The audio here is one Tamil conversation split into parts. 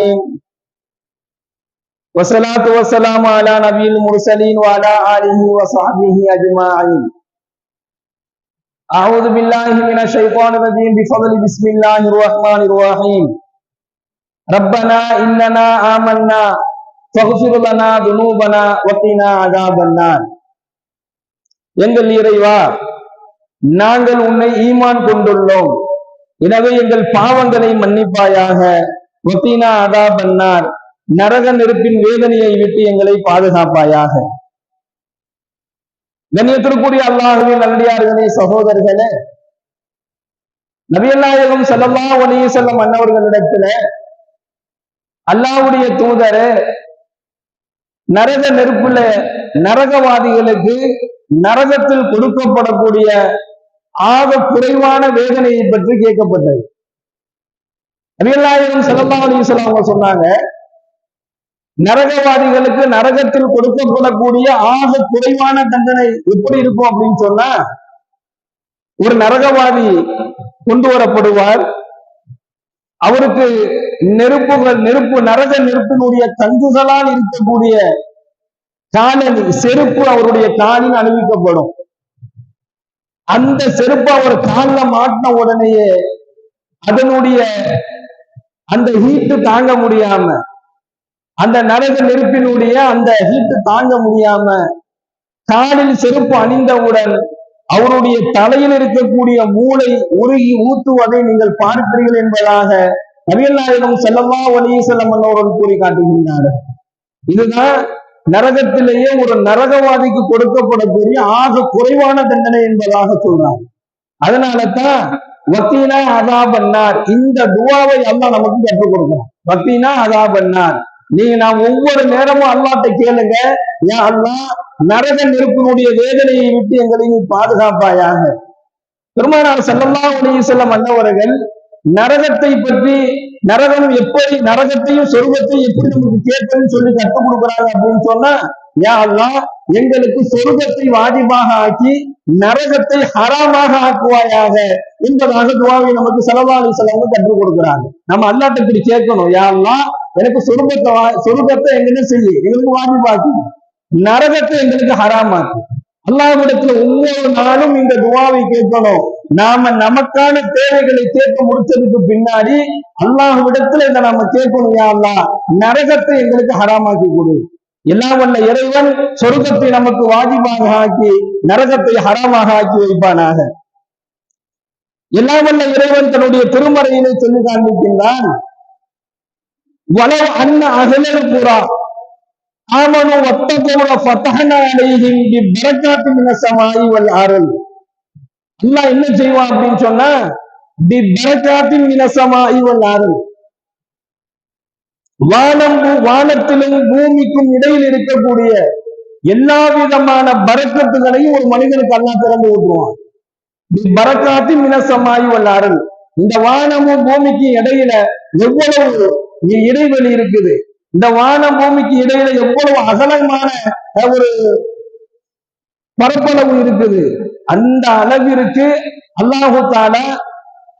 الرحيم والصلاة والسلام على نبي المرسلين وعلى آله وصحبه أجمعين أعوذ بالله من الشيطان الرجيم بفضل بسم الله الرحمن الرحيم ربنا إننا آمنا فاغفر لنا ذنوبنا وقنا عذاب النار எங்கள் இறைவா நாங்கள் உன்னை ஈமான் கொண்டுள்ளோம் எனவே எங்கள் பாவங்களை மன்னிப்பாயாக ஒத்தீனா அதா பன்னார் நரக நெருப்பின் வேதனையை விட்டு எங்களை பாதுகாப்பாயாக. கண்ணியத்திற்குரிய அல்லாஹுவே நல்லடியார்களே சகோதரர்களே நபியல்லாயகம் செல்லல்லா ஒளிய செல்லும் அன்னவர்களிடத்துல அல்லாவுடைய தூதர் நரக நெருப்புல நரகவாதிகளுக்கு நரகத்தில் கொடுக்கப்படக்கூடிய ஆக குறைவான வேதனையை பற்றி கேட்கப்பட்டது. நபியல்லாயிரம் செல்லல்லா அலிசல்லாம் அவங்க சொன்னாங்க நரகவாதிகளுக்கு நரகத்தில் கொடுக்கப்படக்கூடிய ஆக குறைவான தண்டனை எப்படி இருக்கும் அப்படின்னு சொன்னா ஒரு நரகவாதி கொண்டு வரப்படுவார். அவருக்கு நெருப்புகள் நெருப்பு நரக நெருப்பினுடைய தங்குகளால் இருக்கக்கூடிய காலில் செருப்பு அவருடைய காலில் அணிவிக்கப்படும். அந்த செருப்பு அவர் காலில் மாட்டின உடனேயே அதனுடைய அந்த ஹீட்டு தாங்க முடியாம அந்த நரக நெருப்பினுடைய அந்த ஹீட்டு தாங்க முடியாம காலில் செருப்பு அணிந்தவுடன் அவருடைய தலையில் இருக்கக்கூடிய மூளை உருகி ஊத்துவதை நீங்கள் பார்க்கிறீர்கள் என்பதாக நபியல் நாயகம் செல்லமா ஒலிய செல்லம் அவர்கள் கூறி காட்டுகின்றார்கள் இதுதான் நரகத்திலேயே ஒரு நரகவாதிக்கு கொடுக்கப்படக்கூடிய ஆக குறைவான தண்டனை என்பதாக சொல்றாங்க அதனால தான் வத்தீனா அதா பண்ணார் இந்த துவாவை அல்லா நமக்கு கற்றுக் கொடுக்கும் வக்தினா அதா பண்ணார் நீங்க நான் ஒவ்வொரு நேரமும் அல்லாட்ட கேளுங்க. ஏன் அல்லா நரக நெருப்பினுடைய வேதனையை விட்டு எங்களை நீ பாதுகாப்பாயாக. பெருமானார் செல்லல்லா உடைய செல்ல மன்னவர்கள் நரகத்தை பற்றி நரகம் எப்படி நரகத்தையும் சொர்க்கத்தையும் எப்படி நமக்கு கேட்கணும்னு சொல்லி கற்றுக் கொடுக்குறாங்க அப்படின்னு சொன்னா யா எங்களுக்கு சொர்க்கத்தை வாஜிபாக ஆக்கி நரகத்தை ஹராமாக ஆக்குவாயாக என்பதாக துவாவை நமக்கு செலவாளி செலவு கற்றுக் கொடுக்கிறாங்க நம்ம அல்லாட்ட இப்படி கேட்கணும். யா எனக்கு சொர்க்கத்தை சொர்க்கத்தை எங்கன்னு செய்யு எங்களுக்கு வாஜிபாக்கு. நரகத்தை எங்களுக்கு ஹராமாக்கு. அல்லாவிடத்துல ஒவ்வொரு நாளும் இந்த துவாவை கேட்கணும். நாம நமக்கான தேவைகளை கேட்க முடிச்சதுக்கு பின்னாடி அல்லாஹ் விடத்துல இதை நாம கேட்கணும். யா அல்லா நரகத்தை எங்களுக்கு ஹராமாக்கி கொடு. எல்லாம் வல்ல இறைவன் சொர்க்கத்தை நமக்கு வாஜிபாக ஆக்கி நரகத்தை ஹராமாக ஆக்கி வைப்பானாக. எல்லாம் வல்ல இறைவன் தன்னுடைய திருமறையினை சொல்லி காண்பிக்கின்றான். வளவு அன்ன அகலர் புறா ஆமனு வத்தகோட ஃபத்தஹனா அலைஹிம் பி பரக்காத்து மின வல் அருள். அல்லாஹ் என்ன செய்வான் அப்படின்னு சொன்னா பி பரக்காத்து மினசமாயி வல் அருள். வானம் வானத்திலும் பூமிக்கும் இடையில் இருக்கக்கூடிய எல்லா விதமான பரக்கத்துகளையும் ஒரு மனிதனுக்கு அல்லா திறந்து விட்டுருவான் பரக்காத்தி மினசமாயி வல்லாரல் இந்த வானமும் பூமிக்கும் இடையில எவ்வளவு இடைவெளி இருக்குது. இந்த வானம் பூமிக்கு இடையில எவ்வளவு அகலமான ஒரு பரப்பளவு இருக்குது. அந்த அளவிற்கு அல்லாஹு தாலா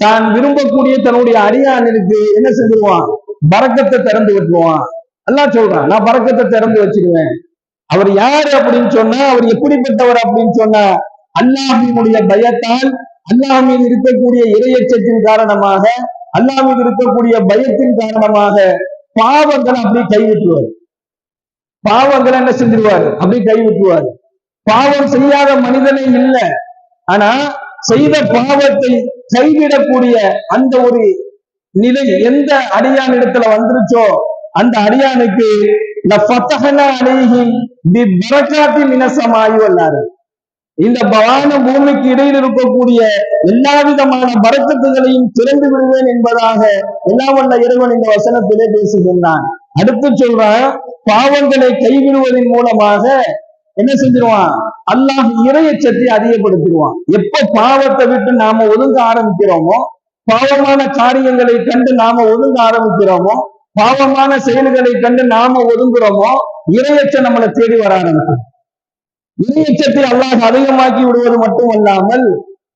தான் விரும்பக்கூடிய தன்னுடைய அடியானிற்கு என்ன செஞ்சிருவான்? பறக்கத்தை திறந்து விட்டுருவான் எல்லாம் சொல்றான் நான் பறக்கத்தை திறந்து வச்சிருவேன். அவர் யாரு அப்படின்னு சொன்னா அவர் எப்படிப்பட்டவர் அப்படின்னு சொன்னா அல்லாஹினுடைய பயத்தால் அல்லாஹில் இருக்கக்கூடிய இரையச்சத்தின் காரணமாக அல்லாஹில் இருக்கக்கூடிய பயத்தின் காரணமாக பாவங்களை அப்படி கைவிட்டுவார். பாவங்களை என்ன செஞ்சிருவார்? அப்படி கைவிட்டுவார். பாவம் செய்யாத மனிதனே இல்லை. ஆனா செய்த பாவத்தை கைவிடக்கூடிய அந்த ஒரு நிலை எந்த அடியான் இடத்துல வந்துருச்சோ அந்த அடியானுக்கு வல்லாரு. இந்த பவான பூமிக்கு இடையில் இருக்கக்கூடிய எல்லா விதமான பரக்கத்துகளையும் திறந்து விடுவேன் என்பதாக எல்லாம் வல்ல இறைவன் இந்த வசனத்திலே பேசுகின்றான். அடுத்து சொல்றான் பாவங்களை கைவிடுவதன் மூலமாக என்ன செஞ்சிருவான்? அல்லாஹ் இறையச்சத்தை அதிகப்படுத்திடுவான். எப்ப பாவத்தை விட்டு நாம ஒதுங்க ஆரம்பிக்கிறோமோ பாவமான காரியங்களை கண்டு நாம ஒதுங்க ஆரம்பிக்கிறோமோ பாவமான செயல்களை கண்டு நாம ஒதுங்குறோமோ இறையச்ச நம்மளை தேடி வர ஆரம்பிக்கும். இறையச்சத்தை அல்லாஹ் அதிகமாக்கி விடுவது மட்டுமல்லாமல்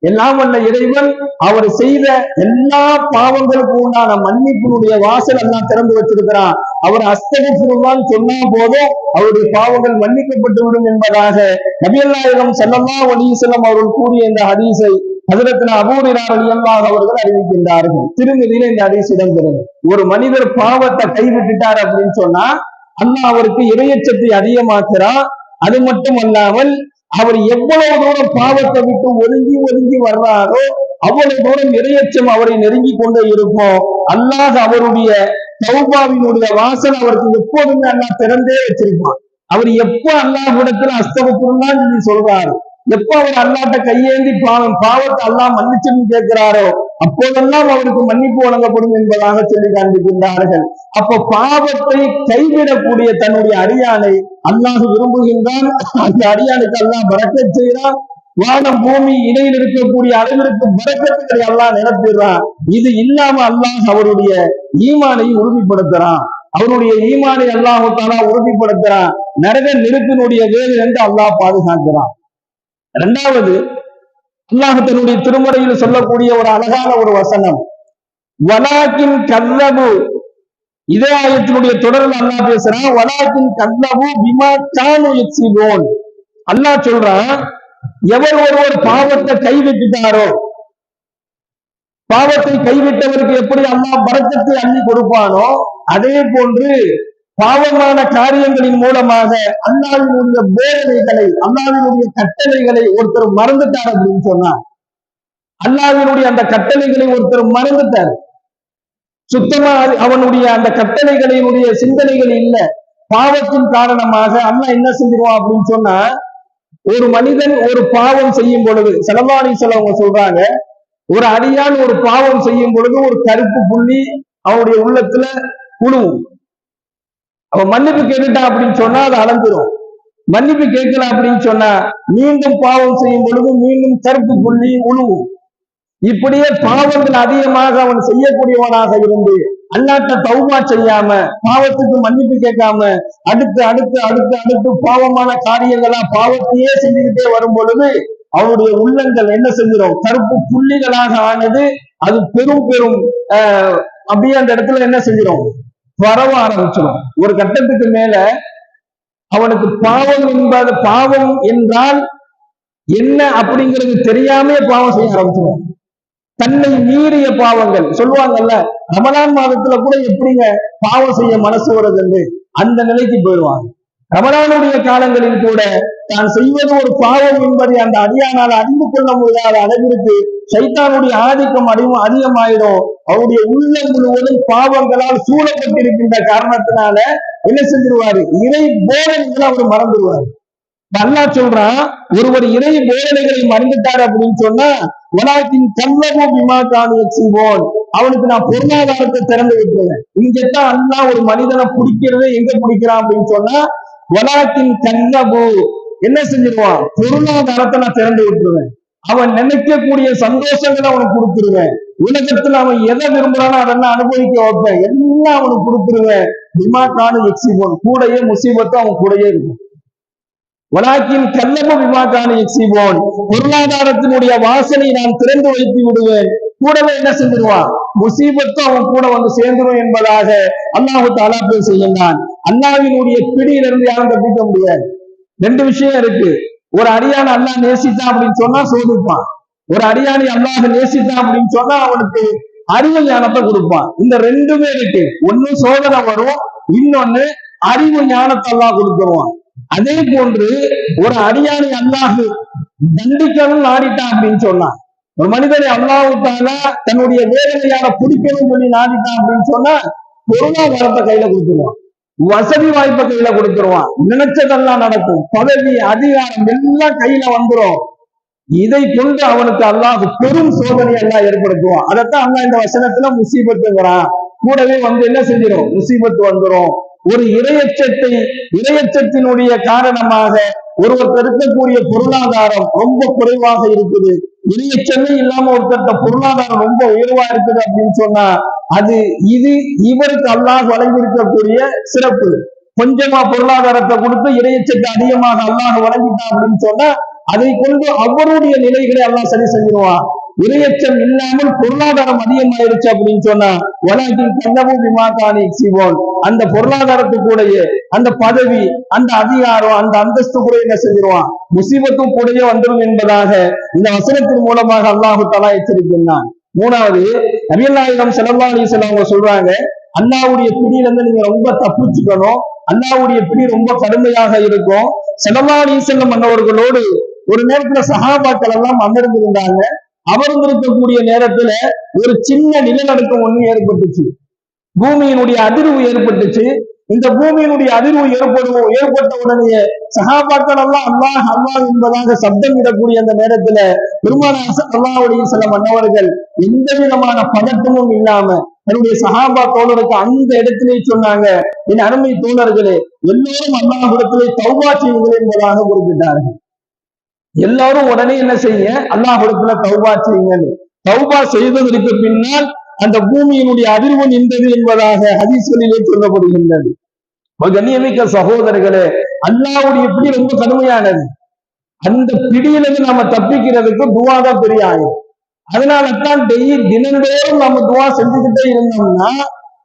எல்லாம் வல்ல இறைவன் அவர் செய்த எல்லா பாவங்களுக்கும் உண்டான மன்னிப்பினுடைய வாசல் எல்லாம் திறந்து வச்சிருக்கிறான். அவர் அஸ்தகசுருவான் சொன்னா போதும் அவருடைய பாவங்கள் மன்னிக்கப்பட்டு விடும் என்பதாக நபியல்லாயிரம் செல்லல்லா ஒலீசலம் அவர்கள் கூறிய இந்த ஹதீஸை அதிரத்தின அபூரினார் அவர்கள் அறிவிக்கின்றார்கள். திருமதியில இந்த ஹதீஸ் இடம்பெறும். ஒரு மனிதர் பாவத்தை கைவிட்டுட்டார் அப்படின்னு சொன்னா அண்ணா அவருக்கு இரையச்சத்தை அதிகமாக்குறான். அது மட்டும் அல்லாமல் அவர் எவ்வளவு தூரம் பாவத்தை விட்டு ஒதுங்கி ஒதுங்கி வர்றாரோ அவ்வளவு தூரம் இரையச்சம் அவரை நெருங்கி கொண்டே இருக்கும். அல்லாத அவருடைய சௌபாவினுடைய வாசல் அவருக்கு எப்போதுமே அண்ணா திறந்தே வச்சிருப்பான். அவர் எப்ப அல்லாஹ்விடத்துல அஸ்தவத்துலாம் சொல்லி சொல்றாரு எப்ப அவர் அல்லாட்ட கையேந்தி பாவம் பாவத்தை அல்லாஹ் மன்னிச்சுன்னு கேட்கிறாரோ அப்போதெல்லாம் அவருக்கு மன்னிப்பு வழங்கப்படும் என்பதாக சொல்லி காண்பிக்கின்றார்கள். அப்ப பாவத்தை கைவிடக்கூடிய தன்னுடைய அடியானை அல்லாஹ் விரும்புகின்றான். அந்த அடியானுக்கு அல்லாஹ் பறக்கச் செய்கிறான். வானம் பூமி இடையில் இருக்கக்கூடிய அளவிற்கு பறக்கத்துக்களை அல்லாஹ் நிரப்பிடுறான். இது இல்லாம அல்லாஹ் அவருடைய ஈமானை உறுதிப்படுத்துறான். அவருடைய ஈமானை அல்லாஹு உறுதிப்படுத்துறான். நரக நெருப்பினுடைய வேலை என்று அல்லாஹ் பாதுகாக்கிறான். இரண்டாவது அல்லாஹ் தன்னுடைய சொல்லக்கூடிய ஒரு அழகான ஒரு வசனம். வலாக்கின் கல்லபு இதே ஆயத்தினுடைய தொடர்ந்து அல்லாஹ் பேசுறான். வலாக்கின் கல்லபு விமா கானு எக்ஸிபோன் அல்லாஹ் சொல்றான் எவர் ஒருவர் பாவத்தை கைவிட்டுட்டாரோ பாவத்தை கைவிட்டவருக்கு எப்படி அல்லாஹ் பரக்கத்தை அள்ளி கொடுப்பானோ அதே போன்று பாவமான காரியங்களின் மூலமாக அண்ணாவினுடைய வேதனைகளை அண்ணாவினுடைய கட்டளைகளை ஒருத்தர் மறந்துட்டார் அப்படின்னு சொன்னா அல்லாவினுடைய அந்த கட்டளைகளை ஒருத்தர் மறந்துட்டார். சுத்தமா அவனுடைய அந்த கட்டளைகளினுடைய சிந்தனைகள் இல்ல. பாவத்தின் காரணமாக அண்ணா என்ன செஞ்சிருவான் அப்படின்னு சொன்னா ஒரு மனிதன் ஒரு பாவம் செய்யும் பொழுது செலவாணி செலவங்க சொல்றாங்க ஒரு அடியான் ஒரு பாவம் செய்யும் பொழுது ஒரு கருப்பு புள்ளி அவனுடைய உள்ளத்துல குழுவும் அவன் மன்னிப்பு கேட்டுட்டான் அப்படின்னு சொன்னா அது அளந்துரும் மன்னிப்பு கேட்கல அப்படின்னு சொன்னா மீண்டும் பாவம் செய்யும் பொழுது மீண்டும் கருப்பு புள்ளி உழுவும். இப்படியே பாவங்கள் அதிகமாக அவன் செய்யக்கூடியவனாக இருந்து அல்லாட்ட தௌபா செய்யாம பாவத்துக்கு மன்னிப்பு கேட்காம அடுத்து அடுத்து அடுத்து அடுத்து பாவமான காரியங்களா பாவத்தையே செஞ்சுக்கிட்டே வரும் பொழுது அவருடைய உள்ளங்கள் என்ன செஞ்சிடும் கருப்பு புள்ளிகளாக ஆனது அது பெரும் பெரும் அப்படியே அந்த இடத்துல என்ன செஞ்சிடும் பரவ ஆரம்பிச்சிடும் ஒரு கட்டத்துக்கு மேல அவனுக்கு பாவம் என்பது பாவம் என்றால் என்ன அப்படிங்கிறது தெரியாம பாவம் செய்ய ஆரம்பிச்சிடும் தன்னை மீறிய பாவங்கள் சொல்லுவாங்கல்ல ரமலான் மாதத்துல கூட எப்படிங்க பாவம் செய்ய மனசு வருதுன்னு அந்த நிலைக்கு போயிடுவாங்க ரமலானுடைய காலங்களில் கூட தான் செய்வது ஒரு பாவம் என்பதை அந்த அடியானால் அறிந்து கொள்ள முடியாத அளவிற்கு சைத்தானுடைய ஆதிக்கம் அதிகம் அதிகமாயிடும். அவருடைய உள்ளம் முழுவதும் பாவங்களால் சூழப்பட்டிருக்கின்ற காரணத்தினால என்ன செஞ்சிருவாரு? இறை போதனைகளை அவர் மறந்துடுவாரு. நல்லா சொல்றான் ஒருவர் இறை போதனைகளை மறந்துட்டார் அப்படின்னு சொன்னா உலகத்தின் கல்லவோ விமா செய்வோன் அவனுக்கு நான் பொருளாதாரத்தை திறந்து விட்டுருவேன் இங்கத்தான் அண்ணா ஒரு மனிதனை பிடிக்கிறதே எங்க பிடிக்கிறான்? அப்படின்னு சொன்னா உலகத்தின் கல்லபு என்ன செஞ்சிருவான்? பொருளாதாரத்தை நான் திறந்து விட்டுருவேன். அவன் நினைக்கக்கூடிய சந்தோஷங்களை அவனுக்கு கொடுத்துருவேன். உலகத்துல அவன் எதை விரும்புறானோ அதெல்லாம் அனுபவிக்க வைப்பேன். எல்லாம் அவனுக்கு கொடுத்துருவேன். விமா காணு எக்ஸிபோன். கூடயே முசீபத்தும் அவன் கூடயே இருக்கும். வலாக்கின் கல்லப காணு எக்ஸிபோன். பொருளாதாரத்தினுடைய வாசனை நான் திறந்து வைத்து விடுவேன். கூடவே என்ன செஞ்சிருவான்? முசீபத்தும் அவன் கூட வந்து சேர்ந்துடும் என்பதாக அல்லாஹு தாலா பேர் செய்கின்றான் பிடியிலிருந்து யாரும் தப்பிக்க முடியாது. ரெண்டு விஷயம் இருக்கு. ஒரு அடியான் அல்லா நேசித்தான் அப்படின்னு சொன்னா சோதிப்பான். ஒரு அடியானை அல்லாஹ் நேசித்தான் அப்படின்னு சொன்னா அவனுக்கு அறிவு ஞானத்தை கொடுப்பான். இந்த ரெண்டுமே இருக்கு. ஒண்ணு சோதனை வரும் இன்னொன்னு அறிவு ஞானத்தை எல்லாம் கொடுத்துருவான். அதே போன்று ஒரு அடியானை அல்லாஹ் தண்டிக்கணும் நாடிட்டான் அப்படின்னு சொன்னான் ஒரு மனிதனை அல்லாஹுத்தால தன்னுடைய வேதனையான பிடிக்கணும் சொல்லி நாடிட்டான் அப்படின்னு சொன்னா பொருளாதாரத்தை கையில கொடுத்துருவான். வசதி வாய்ப்பை கையில கொடுத்துருவான். நினைச்சதெல்லாம் நடக்கும். பதவி அதிகாரம் எல்லாம் கையில வந்துரும். இதை கொண்டு அவனுக்கு அல்லாஹ் பெரும் சோதனை எல்லாம் ஏற்படுத்துவான். அதைத்தான் அல்லாஹ் இந்த வசனத்துல முசீபத்துங்கிறான் கூடவே வந்து என்ன செஞ்சிடும் முசீபத்து வந்துரும். ஒரு இரையச்சத்தை இரையச்சத்தினுடைய காரணமாக ஒருவர் இருக்கக்கூடிய பொருளாதாரம் ரொம்ப குறைவாக இருக்குது. இரையச்சமே இல்லாம ஒருத்தர்ட்ட பொருளாதாரம் ரொம்ப உயர்வா இருக்குது அப்படின்னு சொன்னா அது இது இவருக்கு அல்லாஹ் வழங்கியிருக்கக்கூடிய சிறப்பு. கொஞ்சமா பொருளாதாரத்தை கொடுத்து இரையச்சத்தை அதிகமாக அல்லாஹ் வழங்கிட்டான் அப்படின்னு சொன்னா அதை கொண்டு அவருடைய நிலைகளை எல்லாம் சரி செஞ்சிருவான். இரையச்சம் இல்லாமல் பொருளாதாரம் அதிகமாயிருச்சு அப்படின்னு சொன்னா உலகின் கண்ணவும் விமாக்கானி சிவோன் அந்த பொருளாதாரத்துக்குடைய அந்த பதவி அந்த அதிகாரம் அந்த அந்தஸ்து கூட என்ன செஞ்சிருவான்? முசீபத்தும் கூடயே வந்துடும் என்பதாக இந்த வசனத்தின் மூலமாக அல்லாஹு தலா எச்சரிக்கின்றான். மூணாவது நபியல்லாயிடம் செல்லல்லா அலிசல்லாம் அவங்க சொல்றாங்க அல்லாவுடைய பிடியிலிருந்து நீங்க ரொம்ப தப்பிச்சுக்கணும். அல்லாவுடைய பிடி ரொம்ப கடுமையாக இருக்கும். செல்லல்லா அலிசல்லம் அன்னவர்களோடு ஒரு நேரத்துல சகாபாக்கள் எல்லாம் அமர்ந்திருந்தாங்க. அமர்ந்திருக்கக்கூடிய நேரத்துல ஒரு சின்ன நிலநடுக்கம் ஒண்ணு ஏற்பட்டுச்சு. பூமியினுடைய அதிர்வு ஏற்பட்டுச்சு. இந்த பூமியினுடைய அதிர்வு ஏற்படும் ஏற்பட்ட உடனே சகாபாக்கள் எல்லாம் அல்லாஹ் அல்லாஹ் என்பதாக சப்தம் விடக்கூடிய அந்த நேரத்துல பெருமான அல்லாஹுடைய சில மன்னவர்கள் எந்த விதமான பதட்டமும் இல்லாம தன்னுடைய சகாபா தோழருக்கு அந்த இடத்திலே சொன்னாங்க. என் அருமை தோழர்களே எல்லோரும் அல்லாஹிடத்திலே தௌபா செய்யுங்கள் என்பதாக குறிப்பிட்டார்கள். எல்லாரும் உடனே என்ன செய்யுங்க? அல்லாஹிடத்துல தௌபா செய்யுங்கள். தௌபா செய்ததற்கு பின்னால் அந்த பூமியினுடைய அதிர்வு நின்றது என்பதாக ஹதீஸ்களிலே சொல்லப்படுகின்றது. கண்ணியமிக்க சகோதரர்களே அல்லாவுடைய பிடி ரொம்ப கடுமையானது. அந்த பிடியிலிருந்து நாம தப்பிக்கிறதுக்கு துவா தான் பெரிய ஆயுதம் அதனால தான் டெய்லி தினந்தோறும் நம்ம துவா செஞ்சுக்கிட்டே இருந்தோம்னா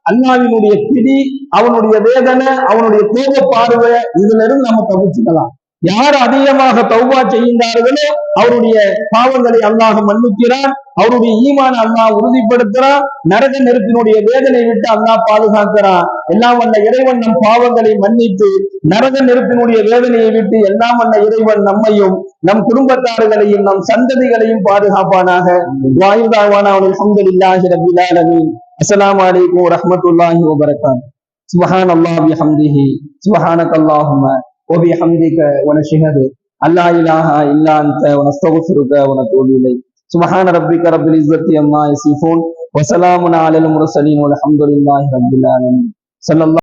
அல்லாவினுடைய பிடி அவனுடைய வேதனை அவனுடைய கோப பார்வை இதுல இருந்து நம்ம தவிச்சுக்கலாம் யார் அதிகமாக தௌபா செய்கின்றார்களோ அவருடைய பாவங்களை அல்லாஹ் மன்னிக்கிறான். அவருடைய ஈமான அல்லாஹ் உறுதிப்படுத்துறான். நரக நெருப்பினுடைய வேதனை விட்டு அல்லாஹ் பாதுகாக்கிறான். எல்லாம் வல்ல இறைவன் நம் பாவங்களை மன்னித்து நரக நெருப்பினுடைய வேதனையை விட்டு எல்லாம் வல்ல இறைவன் நம்மையும் நம் குடும்பத்தார்களையும் நம் சந்ததிகளையும் பாதுகாப்பானாக. வாயுதாவான அவன் அஹமதுல்லாஹி ரபில் ஆலமீன். அஸ்ஸலாமு அலைக்கும் ரஹமத்துல்லாஹி வபரகாத்துஹு சுபஹான் அல்லாஹ் ஹம்திஹி சுபஹானக் அல்லாஹுமா وبحمدك ونشهد أن لا إله إلا أنت ونستغفرك ونتوب إليك. سبحان ربك رب العزة عما يصفون وسلام على المرسلين والحمد لله رب العالمين. صلى الله